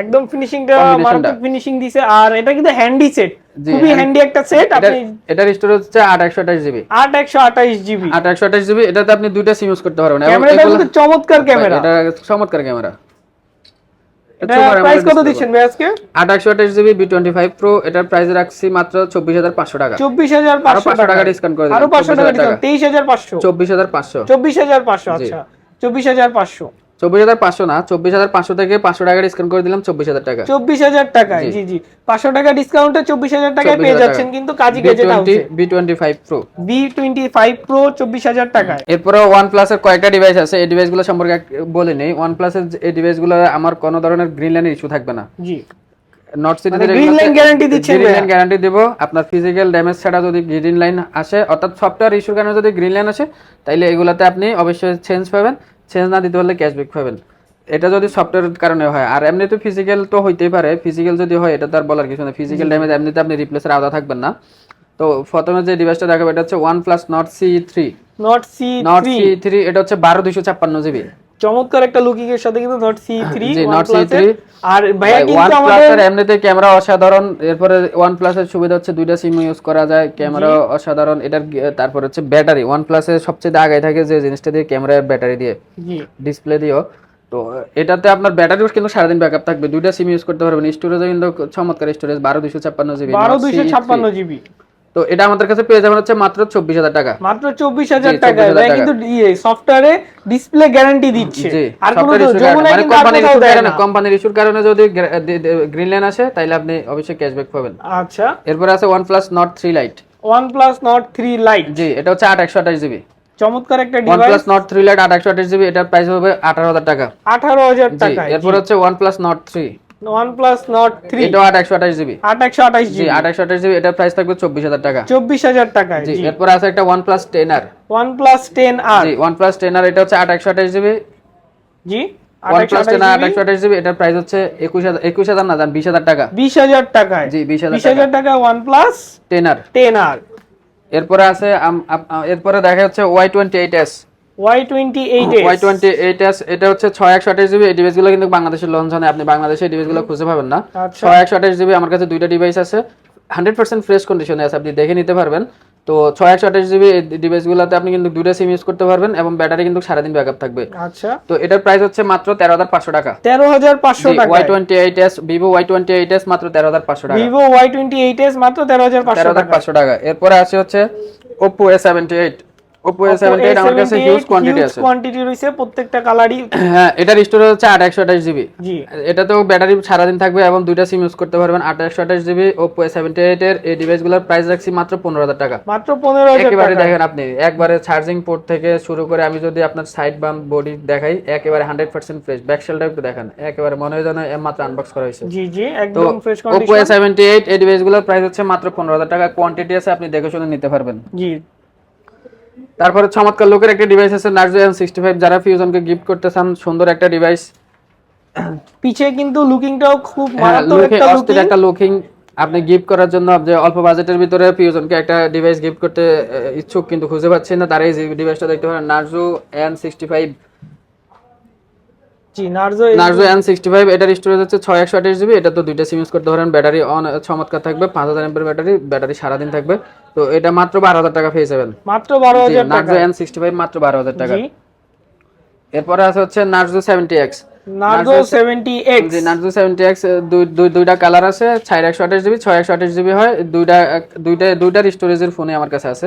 একদম ফিনিশিংটা মারাত্মক। ফিনিশিং দিছে। আর এটা কিন্তু হ্যান্ডি সেট খুবই হ্যান্ডি একটা সেট আপনি এটার স্টোরেজ হচ্ছে আট একশো আঠাশ জিবি আট একশো আঠাইশ জিবি আট একশো আঠাশ জিবি এটাতে আপনি দুইটা সিম ইউজ করতে পারবেন। ক্যামেরাটা কিন্তু চমৎকার ক্যামেরা। এটা চমৎকার ক্যামেরা। প্রাইস কত দিচ্ছেন ভাই আজকে? আট একশো আঠাশ GB V twenty five pro এটার প্রাইস রাখছি মাত্র চব্বিশ হাজার পাঁচশো টাকা। চব্বিশ হাজার আরও পাঁচশো পাঁচশো টাকা ডিসকাউন্ট করে আরও দিলাম পাঁচশো টাকা 24,000 ডিসকাউন্ট তেইশ হাজার পাঁচশো। চব্বিশ হাজার পাঁচশো। চব্বিশ হাজার পাঁচশো আচ্ছা। চব্বিশ হাজার পাঁচশো। চব্বিশ হাজার পাঁচশো না চব্বিশ হাজার পাঁচশো থেকে পাঁচশো টাকা ডিসকাউন্ট করে দিলাম চব্বিশ হাজার টাকা। চব্বিশ হাজার টাকায় জি। জি পাঁচশো টাকা ডিসকাউন্টে চব্বিশ হাজার টাকায় পেয়ে যাচ্ছেন কিন্তু Kazi gadget V twenty five pro V twenty five pro চব্বিশ হাজার টাকায়। এরপরে ওয়ান প্লাসের কয়েকটা ডিভাইস আছে এই ডিভাইসগুলো সম্পর্কে বলে নেই। ওয়ান প্লাসের এই ডিভাইসগুলো আমার কোনো ধরনের গ্রিন লাইনের ইস্যু থাকবে না। জি। নট মানে গ্রিন লাইন গ্যারান্টি দেব। আপনার ফিজিক্যাল ড্যামেজ ছাড়া যদি গ্রিন লাইন আসে অর্থাৎ সফটওয়্যার ইস্যুর কারণে যদি গ্রিন লাইন আসে এগুলাতে আপনি অবশ্যই চেঞ্জ পাবেন। চেঞ্জ না দিতে পারলে ক্যাশব্যাক পাবেন। এটা যদি সফটওয়্যারের কারণে হয়। আর এমনি তো ফিজিক্যাল তো হইতেই পারে। ফিজিক্যাল যদি হয় এটা তো আর বলার কিছু না ফিজিক্যাল ড্যামেজ এমনিতে আপনি রিপ্লেসের আওতা থাকবেন না। তো প্রথমে যে ডিভাইসটা দেখাবো এটা হচ্ছে OnePlus Nord C three Nord C Nord C three এটা হচ্ছে বারো দুইশো ছাপ্পান্ন জিবি চমৎকার একটা লুকিং এর সাথে কিন্তু নট সি থ্রি জি, Note C3 আর ভাইয়া কিন্তু আমাদের এমনিতে ক্যামেরা অসাধারণ। এরপরে ওয়ান প্লাস এর সুবিধা হচ্ছে দুইটা সিম ইউজ করা যায় ক্যামেরা অসাধারণ। এটার তারপর হচ্ছে ব্যাটারি ওয়ান প্লাস এর সবচেয়ে আগে থাকে যে জিনিসটা দিয়ে ক্যামেরা ব্যাটারি দিয়ে জি। ডিসপ্লে দিয়েও তো এটাতে আপনার ব্যাটারিও কিন্তু সারাদিন ব্যাকআপ থাকবে। দুইটা সিম ইউজ করতে পারবেন। স্টোরেজও কিন্তু চমৎকার স্টোরেজ বারো দুইশো ছাপ্পান্ন জিবি বারো দুইশো ছাপ্পান্ন জিবি তো এটা আমাদের কাছে পেয়ে যাবেন হচ্ছে মাত্র চব্বিশ হাজার টাকা। মাত্র চব্বিশ হাজার টাকা। কিন্তু সফটওয়্যারে ডিসপ্লে গ্যারান্টি দিচ্ছে। আর কোনো মানে কোম্পানির ইস্যুর কারণে। যদি গ্রিন লাইন আসে তাহলে আপনি অবশ্যই ক্যাশব্যাক পাবেন। আচ্ছা। এরপরে আছে OnePlus Nord three lite OnePlus Nord three lite জি এটা হচ্ছে আট একশো আঠাশ জিবি। চমৎকার একটা device OnePlus Nord 3 Lite GB এটার প্রাইস হবে 18000 টাকা। 18000 টাকা এরপর হচ্ছে OnePlus Nord 3 OnePlus Nord 3 এটা 828 GB 828 GB 828 GB এটার প্রাইস থাকবে 24000 টাকা। 24000 টাকা জি এরপর আছে একটা OnePlus 10R OnePlus 10R জি OnePlus 10R এটা হচ্ছে জি OnePlus 10R 828 GB টাকা। 20000 টাকায়। জি 20000 এরপরে আছে এরপরে দেখা হচ্ছে Y28s twenty eight S Y twenty eight Y twenty eight S এটা হচ্ছে ছয় একশো আঠাশ জিবি এই ডিভাইসগুলো কিন্তু বাংলাদেশের লঞ্চ হয় আপনি বাংলাদেশে এই ডিভাইসগুলো খুঁজে পাবেন না। আচ্ছা। জিবি আমার কাছে দুইটা ডিভাইস আছে। হান্ড্রেড পার্সেন্ট ফ্রেশ কন্ডিশনে আছে আপনি দেখে নিতে পারবেন। তো ছয় একশো আঠাশ জিবি ডিভাইসগুলোতে আপনি কিন্তু দুইটা সিম ইউজ করতে পারবেন এবং ব্যাটারি কিন্তু সারাদিন ব্যাকআপ থাকবে। আচ্ছা। তো এটার প্রাইস হচ্ছে মাত্র তেরো হাজার পাঁচশো টাকা। তেরো হাজার পাঁচশো টাকা Y twenty eight S Vivo Y twenty eight S মাত্র তেরো হাজার পাঁচশো টাকা। Vivo Y twenty eight S মাত্র তেরো হাজার তেরো হাজার পাঁচশো টাকা। এরপরে আছে হচ্ছে Oppo A seventy eight A seventy আমার কাছে হিউজ কোয়ান্টিটি আছে। কোয়ান্টিটি রয়েছে প্রত্যেকটা কালারই হ্যাঁ এটার স্টোরেজ হচ্ছে আট একশো আঠাশ জিবি জি। এটাতেও ব্যাটারি সারাদিন থাকবে এবং দুইটা সিম ইউজ করতে পারবেন জিবি ওপো সেভেন্টি এর এই ডিভাইসগুলোর প্রাইস রাখছি মাত্র পনেরো হাজার টাকা। মাত্র পনেরো হাজার একেবারে দেখেন আপনি একবারে চার্জিং পোর্ট থেকে শুরু করে আমি যদি আপনার সাইড বাম বডি দেখাই একেবারে হান্ড্রেড পার্সেন্ট ফ্রেশ ব্যাকশেলটা একটু দেখান একেবারে মনে হয় যেন মাত্র আনবক্স করা হয়েছে। জি জি একদম ফ্রেশ কন্ডিশন সেভেন্টি এইট এই ডিভাইসগুলোর প্রাইস হচ্ছে মাত্র পনেরো হাজার টাকা। কোয়ান্টিটি আছে আপনি দেখে শুনে নিতে পারবেন। জি। তারপরে চমৎকার লোকের একটা ডিভাইস আছে নার্জো এম সিক্সটি ফাইভ যারা ফিউজনকে গিফট করতে চান সুন্দর একটা ডিভাইস পিছে কিন্তু লুকিংটাও খুব হ্যাঁ, মারাত্মক একটা লুকিং একটা লুকিং আপনি গিফট করার জন্য যে অল্প বাজেটের ভিতরে ফিউজনকে একটা ডিভাইস গিফট করতে ইচ্ছুক কিন্তু খুঁজে পাচ্ছেন না। তারা এই ডিভাইসটা দেখতে পারেন Narzo N sixty five G Narzo Narzo N sixty five এটার স্টোরেজ হচ্ছে ছয় একশো আঠাশ জিবি এটা তো দুইটা সিম ইউজ করতে পারেন ব্যাটারি অন চমৎকার থাকবে পাঁচ হাজার এমপের ব্যাটারি ব্যাটারি সারাদিন থাকবে। তো এটা মাত্র বারো হাজার টাকা পেয়ে যাবেন। মাত্র বারো হাজার টাকা। নার্জো মাত্র টাকা। এরপরে আছে হচ্ছে নার্জো জি এক্স দুইটা কালার আছে ছয় একশো আঠাশ জিবি জিবি হয় দুইটা দুইটা দুইটার স্টোরেজের ফোনে আমার কাছে আছে।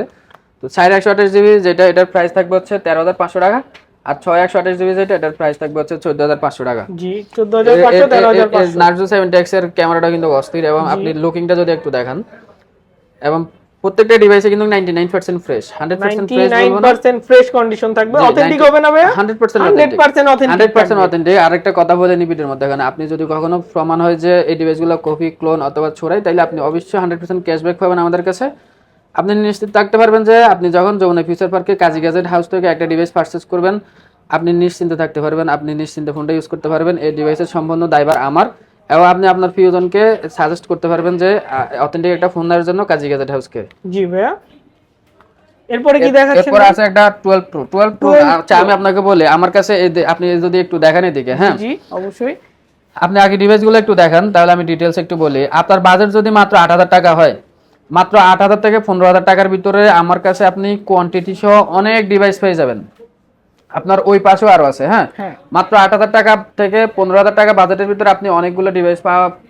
তো ছয় একশো আঠাশ জিবি যেটা এটার প্রাইস থাকবে হচ্ছে তেরো হাজার পাঁচশো টাকা। আর ছয় একশো আঠাশ জিবি যেটা এটার প্রাইস থাকবে হচ্ছে চোদ্দ হাজার পাঁচশো টাকা। জি চোদ্দ হাজার পাঁচশো তেরো হাজার নার্জো সেভেন্টি এক্সের ক্যামেরাটা কিন্তু অস্থির এবং আপনি লুকিংটা যদি একটু দেখান এবং প্রত্যেকটা ডিভাইসে কিন্তু 99% ফ্রেশ 100% ফ্রেশ বলব না? 99% ফ্রেশ কন্ডিশন থাকবে অথেন্টিক হবে না ভাইয়া? 100% 100% অথেন্টিক 100% অথেন্টিক আরেকটা কথা বলে নি ভিডিওর মধ্যে আপনি যদি কখনো প্রমাণ হয় যে এই ডিভাইসগুলো কপি ক্লোন অথবা ছোড়াই তাহলে আপনি অবশ্যই 100% ক্যাশব্যাক পাবেন আমাদের কাছে। আপনি নিশ্চিত থাকতে পারবেন যে আপনি যখন যমুনা ফিউচার পার্কে কাজী গ্যাজেট হাউস থেকে একটা ডিভাইস পারচেজ করবেন আপনি নিশ্চিন্তে থাকতে পারবেন আপনি নিশ্চিন্তে ফোনটা ইউজ করতে পারবেন। এই ডিভাইসের সম্পূর্ণ দায়ভার আমার। এবং আপনি আপনার প্রিয়জনকে সাজেস্ট করতে পারবেন যে অথেন্টিক একটা ফোন দেওয়ার জন্য কাজী গ্যাজেট হাউসকে। জি ভাইয়া। এরপরে কি দেখাচ্ছেন? এরপর আছে একটা 12 প্রো 12 প্রো আচ্ছা আমি আপনাকে বলি আমার কাছে আপনি যদি একটু দেখেন এদিকে হ্যাঁ। জি অবশ্যই। আপনি আগে ডিভাইসগুলো একটু দেখান তাহলে আমি ডিটেলস একটু বলি। আপনার বাজেট যদি মাত্র আট হাজার টাকা হয় মাত্র আট হাজার থেকে পনেরো হাজার টাকার ভিতরে আমার কাছে আপনি কোয়ান্টিটি সহ অনেক ডিভাইস পেয়ে যাবেন। আপনার ওই পাশেও আরও আছে হ্যাঁ? হ্যাঁ। মাত্র আট হাজার টাকা থেকে পনেরো হাজার টাকা বাজেটের ভিতরে আপনি অনেকগুলো ডিভাইস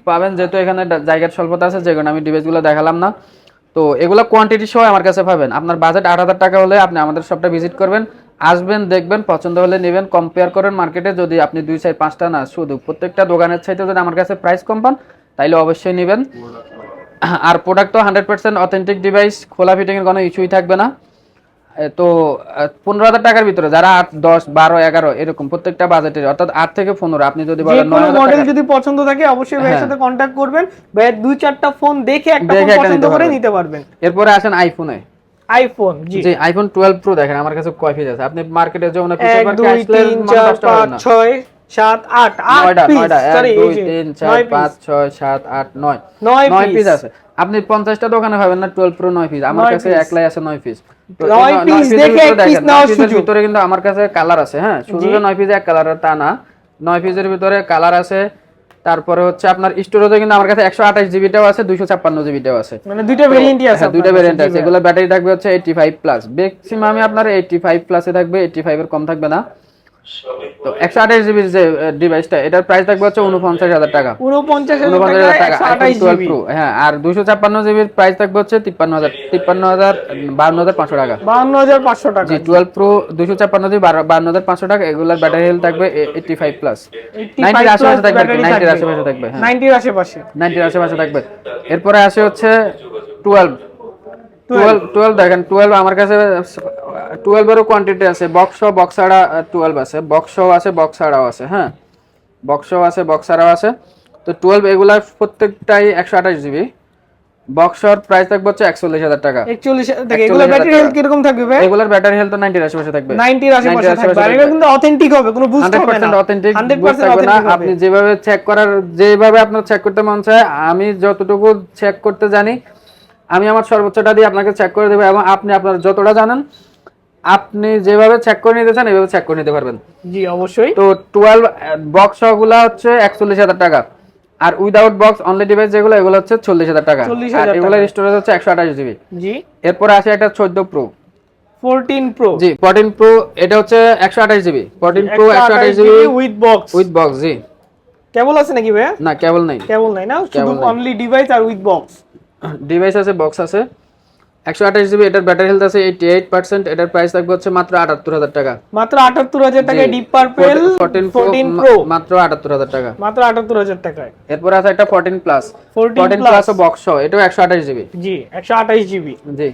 পাবেন। যেহেতু এখানে জায়গার স্বল্পতা আছে যে কারণে আমি ডিভাইসগুলো দেখালাম না। তো এগুলো কোয়ান্টিটি সহ আমার কাছে পাবেন। আপনার বাজেট আট হাজার টাকা হলে আপনি আমাদের শপটা ভিজিট করবেন আসবেন দেখবেন পছন্দ হলে নেবেন কম্পেয়ার করেন মার্কেটে যদি আপনি দুই চার পাঁচটা না শুধু প্রত্যেকটা দোকানের চাইতে যদি আমার কাছে প্রাইস কম পান তাইলে অবশ্যই নেবেন। আর প্রোডাক্ট তো হান্ড্রেড পার্সেন্ট অথেন্টিক ডিভাইস খোলা ফিটিংয়ের কোনো ইস্যুই থাকবে না। তো পনেরো হাজার টাকার ভিতরে যারা আট দশ বারো এগারো এরকম প্রত্যেকটা বাজেটের অর্থাৎ আট থেকে পনেরো আপনি যদি বলেন নয় মডেল যদি পছন্দ থাকে অবশ্যই ভাইয়ের হ্যাঁ। সাথে কন্ট্যাক্ট করবেন। ভাইয়ের দুই চারটা ফোন দেখে একটা ফোন পছন্দ করে। নিতে পারবেন। এরপরে আসেন আইফোনে আইফোন জি। আইফোন টুয়েলভ প্রো দেখেন আমার কাছে কয় পিস আছে? আপনি মার্কেটে যখন এক দুই তিন চার পাঁচ ছয়। সাত আট আট নয়টা পিস নয়টা এক সরি দুই তিন চার পাঁচ ছয় সাত আট নয়। নয় নয় পিস আছে। আপনি পঞ্চাশটা দোকানে পাবেন না টুয়েলভ প্রো নয় পিস আমার কাছে একলাই আছে নয় পিস নয় দেখে সুযোগ। ভিতরে কিন্তু আমার কাছে কালার আছে হ্যাঁ? শুধু নয় পিসে এক কালার তা না। নয় পিসের ভিতরে কালার আছে তারপরে হচ্ছে আপনার স্টোরেজে কিন্তু আমার কাছে একশো আঠাশ জিবিটাও আছে দুইশো ছাপ্পান্ন জিবিটাও আছে। মানে দুইটা ভেরিয়েন্টই আছে হ্যাঁ, দুইটা আপনার ভ্যারিয়েন্ট আছে। এগুলো ব্যাটারি থাকবে হচ্ছে এইটি ফাইভ প্লাস ম্যাক্সিমামে আপনার এইটি ফাইভ প্লাসে থাকবে এইটি ফাইভের কম থাকবে না। তো একশো আঠাশ জিবির যে ডিভাইসটা এটার প্রাইস থাকবে হচ্ছে উনপঞ্চাশ হাজার টাকা। উনপঞ্চাশ হাজার উনপঞ্চাশ টাকা হাজার টাকা। একশো iPhone আঠাশ 12 জিবি Pro, হ্যাঁ আর দুশো ছাপ্পান্ন জিবির প্রাইস থাকবে হচ্ছে তিপ্পান্ন হাজার তিপ্পান্ন হাজার বান্ন হাজার পাঁচশো টাকা। বাহান্ন হাজার পাঁচশো টাকা। জি টুয়েলভ প্রো দুশো ছাপ্পান্ন জিবি বান্ন হাজার পাঁচশো টাকা এগুলার ব্যাটারি হেলথ থাকবে এইটি ফাইভ প্লাস নাইনটির আশেপাশে থাকবে নাইনটির আশেপাশে থাকবে হ্যাঁ। নাইনটির আশেপাশে। নাইনটির আশেপাশে থাকবে। এরপরে আসে হচ্ছে টুয়েলভ টুয়েলভ টুয়েলভ দেখেন টুয়েলভ আমার কাছে কোয়ান্টিটি আছে। বক্স বক্স ছাড়া টুয়েলভ আছে। বক্স আছে বক্স ছাড়াও আছে হ্যাঁ? বক্স আছে বক্স ছাড়াও আছে। তো এগুলার প্রত্যেকটাই একশো আঠাশ জিবি বক্সর প্রাইস থাকবে হচ্ছে টাকা। একচল্লিশ থেকে এগুলো 41,000 ব্যাটারি। হেলথ কীরকম থাকবে ভাই? এগুলার ব্যাটারি হেলথ আশেপাশে থাকবে। আশেপাশে 90 থাকবে। আর এটা কিন্তু অথেন্টিক হবে কোনো বুস্ট হবে না। অথেন্টিক থাকবে না। আপনি যেভাবে চেক করার যেভাবে আপনার চেক করতে মন চায় আমি যতটুকু চেক করতে জানি আমি আমার সর্বোচ্চটা দিয়ে আপনাকে চেক করে দেবো এবং আপনি আপনার যতটা জানেন আপনি যেভাবে চেক করে নিতে চান এইভাবে চেক করে নিতে পারবেন। জি অবশ্যই। তো টুয়েলভ বক্সগুলা হচ্ছে একচল্লিশ হাজার টাকা। আর উইদাউট বক্স অনলি ডিভাইস যেগুলো এগুলো হচ্ছে চল্লিশ হাজার টাকা। 40,000 আর এগুলোর স্টোরেজ হচ্ছে একশো আঠাশ জিবি জি। এরপরে আছে একটা চোদ্দ প্রো ফোরটিন প্রো জি ফোরটিন প্রো এটা হচ্ছে একশো আঠাশ জিবি ফোরটিন প্রো একশো আঠাশ GB with box with box G. Cable আছে নাকি ভাইয়া? না কেবল নেই। কেবল নাই না? শুধু অনলি ডিভাইস আর উইথ বক্স ডিভাইস আছে বক্স আছে। একশো আঠাশ জিবি এটার ব্যাটারি হেলথ আছে এইটি এইট পার্সেন্ট এটার প্রাইস থাকবে হচ্ছে মাত্র আটাত্তর হাজার টাকা। মাত্র আটাত্তর হাজার টাকা ডিপ পার্পেল ফোরটিন প্রো মাত্র আটাত্তর হাজার টাকা। মাত্র আটাত্তর হাজার টাকায়। এরপর আছে একটা fourteen plus 14 fourteen. Plus box এটাও একশো আঠাশ জিবি জি একশো আঠাশ জিবি জি।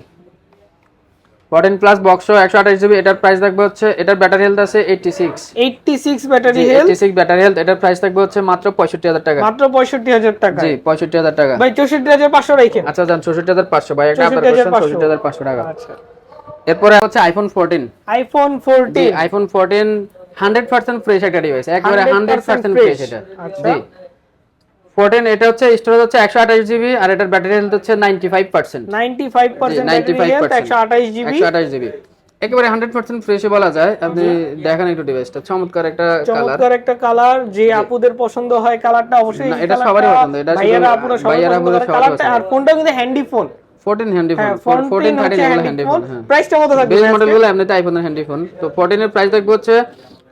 ফোরটিন প্লাস বক্স একশো আঠাশ জিবি এটার প্রাইস থাকবে হচ্ছে এটার ব্যাটারি হেলথ আছে eighty six eighty six battery health eighty six battery health এটার প্রাইস থাকবে হচ্ছে মাত্র পঁয়ষট্টি হাজার টাকা। মাত্র পঁয়ষট্টি হাজার টাকা। জি পঁয়ষট্টি হাজার টাকা। ভাই চৌষট্টি হাজার পাঁচশো রাখেন আচ্ছা যান চৌষট্টি হাজার পাঁচশো ভাই একটা আপনার 64,500 চৌষট্টি হাজার পাঁচশো। টাকা। আচ্ছা। এরপরে হচ্ছে iPhone fourteen iPhone fourteen iPhone fourteen hundred percent fresh একটা ডিভাইস একবারে 100% হান্ড্রেড পার্সেন্ট ফ্রেশ এটা। আচ্ছা। জি। ফোরটিন এটা হচ্ছে স্টোরেজ হচ্ছে একশো আঠাশ জিবি আর এটার ব্যাটারি হেলথ হচ্ছে ninety five percent ninety five percent একশো আঠাশ জিবি একশো আঠাশ জিবি একেবারে হান্ড্রেড পার্সেন্ট ফ্রেশে বলা যায়। আপনি দেখেন একটু ডিভাইসটা চমৎকার একটা কালার চমৎকার একটা কালার যে আপুদের পছন্দ হয় কালারটা অবশ্যই এটা সবারই পছন্দ, এটা ভাইয়ারা আপুরা সবাই কালারটা আর ফোনটা কিন্তু handy phone fourteen handy phone fourteen fourteen thirteen হচ্ছে এগুলো হ্যান্ডি হ্যান্ডি ফোন ফোন প্রাইসটা কত থাকবে বেস মডেলগুলো এমনিতে আইফোনের হ্যান্ডি ফোন তো ফোরটিনের প্রাইস থাকবে হচ্ছে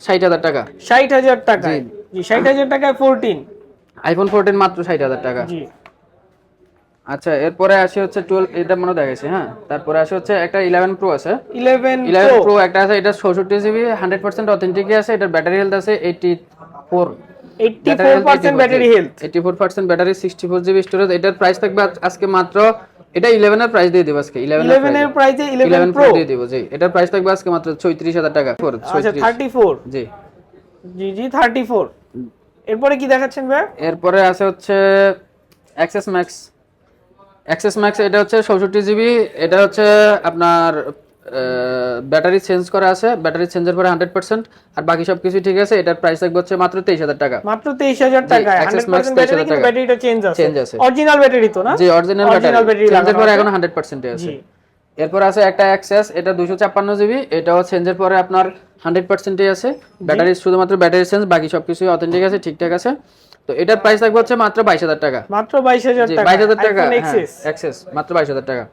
ষাট হাজার টাকা। ষাট হাজার টাকায়? জি। ষাট হাজার টাকায় ফোরটিন আইফোন ফোরটিন মাত্র ষাট হাজার টাকা। আচ্ছা এরপরে আসে হচ্ছে টুয়েলভ এটা মনে দেখাইছে হ্যাঁ? তারপরে আসে হচ্ছে একটা ইলেভেন প্রো আছে। ইলেভেন ইলেভেন প্রো একটা আছে এটা চৌষট্টি জিবি হান্ড্রেড পার্সেন্ট অথেন্টিক আছে এটার ব্যাটারি হেলথ আছে eighty four four battery health eighty four percent battery sixty four GB storage এটার প্রাইস থাকবে আজ- আজকে মাত্র এটা 11 এর প্রাইস দিয়ে দিব আজকে 11 এর 11 এর প্রাইসে 11 11 প্রো দিয়ে দিব জি। এটার প্রাইস থাকবে আজকে মাত্র 36000 টাকা ফোর আচ্ছা 34 জি। জি জি 34 এরপরে কি দেখাচ্ছেন ভাই? এরপরে আছে হচ্ছে অ্যাক্সেস ম্যাক্স অ্যাক্সেস ম্যাক্স এটা হচ্ছে চৌষট্টি জিবি এটা হচ্ছে আপনার ব্যাটারি চেঞ্জ করা আছে ব্যাটারি চেঞ্জের পরে হান্ড্রেড পার্সেন্ট আর বাকি সব কিছু ঠিক আছে এটার প্রাইস থাকবে হচ্ছে মাত্র তেইশ হাজার টাকা। মাত্র 23000 টাকায় Access 100% Max ব্যাটারি 23,000 কিন্তু টাকা। ব্যাটারিটা চেঞ্জ আছে। Change আছে। অরিজিনাল ব্যাটারি তো না? জি অরিজিনাল ব্যাটারি। চেঞ্জের পরে এখন হান্ড্রেড পার্সেন্টে আছে। এরপর আছে একটা অ্যাক্সেস এটা দুশো ছাপ্পান্ন জিবি এটাও চেঞ্জের পরে আপনার হান্ড্রেড পার্সেন্টেই আছে। ব্যাটারি শুধুমাত্র ব্যাটারি চেঞ্জ বাকি সবকিছুই অথেন্টিক আছে ঠিকঠাক আছে। তো এটার প্রাইস থাকবে হচ্ছে মাত্র বাইশ হাজার টাকা। মাত্র বাইশ হাজার টাকা বাইশ হাজার টাকা অ্যাক্সেস মাত্র বাইশ হাজার টাকা।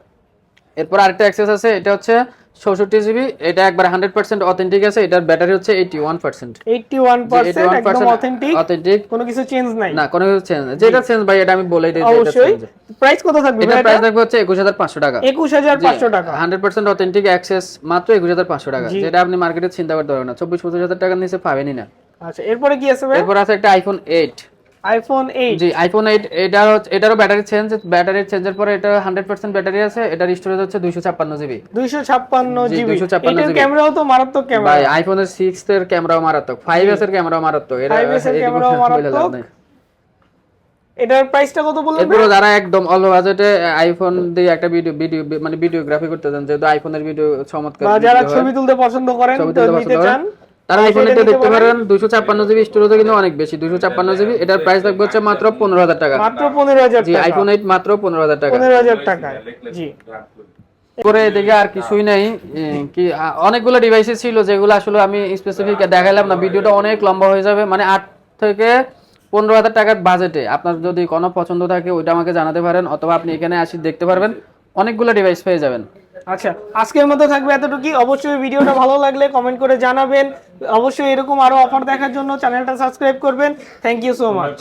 এরপর আরেকটা অ্যাক্সেস আছে এটা হচ্ছে চৌষট্টি জিবি এটা একবার হান্ড্রেড পার্সেন্ট অথেন্টিক আছে এটার ব্যাটারি হচ্ছে এইটি ওয়ান পার্সেন্ট 81% একদম অথেন্টিক অথেন্টিক কোনো কিছু চেঞ্জ নাই। না কোনো কিছু চেঞ্জ যেটা চেঞ্জ ভাই এটা আমি বলেই দিই অবশ্যই। প্রাইস কত থাকবে এটা? প্রাইস থাকবে হচ্ছে একুশ হাজার পাঁচশো টাকা। 21500 টাকা। হান্ড্রেড পার্সেন্ট অথেন্টিক অ্যাক্সেস মাত্র একুশ হাজার পাঁচশো টাকা। যেটা আপনি মার্কেটে চিন্তা করতে পারবেন না। চব্বিশ পঁচিশ হাজার টাকার নিচে পাবেনই না। আচ্ছা এরপরে কি আছে ভাই? এরপর আছে একটা আইফোন এইট আইফোন 8 জি আইফোন এইট এটার এটারও ব্যাটারি চেঞ্জ ব্যাটারি চেঞ্জের পরে এটা হান্ড্রেড পার্সেন্ট ব্যাটারি আছে এটার স্টোরেজ হচ্ছে দুইশো ছাপ্পান্ন জিবি 256 জিবি 256 এটার GB ক্যামেরাও তো মারাত্মক ক্যামেরা ভাই আইফোনের সিক্স এর ক্যামেরাও মারাত্মক ফাইভ এস এর ক্যামেরাও মারাত্মক এটা 5S এর ক্যামেরাও মারাত্মক। এটার প্রাইসটা কত বললেন এরপরে যারা একদম অল্প বাজেটে আইফোন দিয়ে একটা ভিডিও ভিডিও মানে ভিডিওগ্রাফি করতে চান যেহেতু আইফোনের ভিডিও চমৎকার যারা ছবি তুলতে পছন্দ করেন তো নিতে চান। তারা আইফোন এটা দেখতে পারেন। দুশো ছাপ্পান্ন জিবি কিন্তু অনেক বেশি দুশো ছাপ্পান্ন জিবি এটার প্রাইস হচ্ছে মাত্র পনেরো হাজার টাকা। মাত্র 15000 জি আইফোন এইট মাত্র পনেরো হাজার টাকা। 15000 টাকায় জি। পরে এদিকে আর কিছুই নেই কি অনেকগুলো ডিভাইসে ছিল যেগুলো আসলে আমি স্পেসিফিক দেখাইলাম না ভিডিওটা অনেক লম্বা হয়ে যাবে মানে আট থেকে পনেরো হাজার টাকার বাজেটে আপনার যদি কোনো পছন্দ থাকে ওইটা আমাকে জানাতে পারেন অথবা আপনি এখানে আসি দেখতে পারবেন অনেকগুলো ডিভাইস পেয়ে যাবেন। আচ্ছা আজকের মতো থাকবে এতটুকুই। অবশ্যই ভিডিওটা ভালো লাগলে কমেন্ট করে জানাবেন। অবশ্যই এরকম আরও অফার দেখার জন্য চ্যানেলটা সাবস্ক্রাইব করবেন। Thank you so much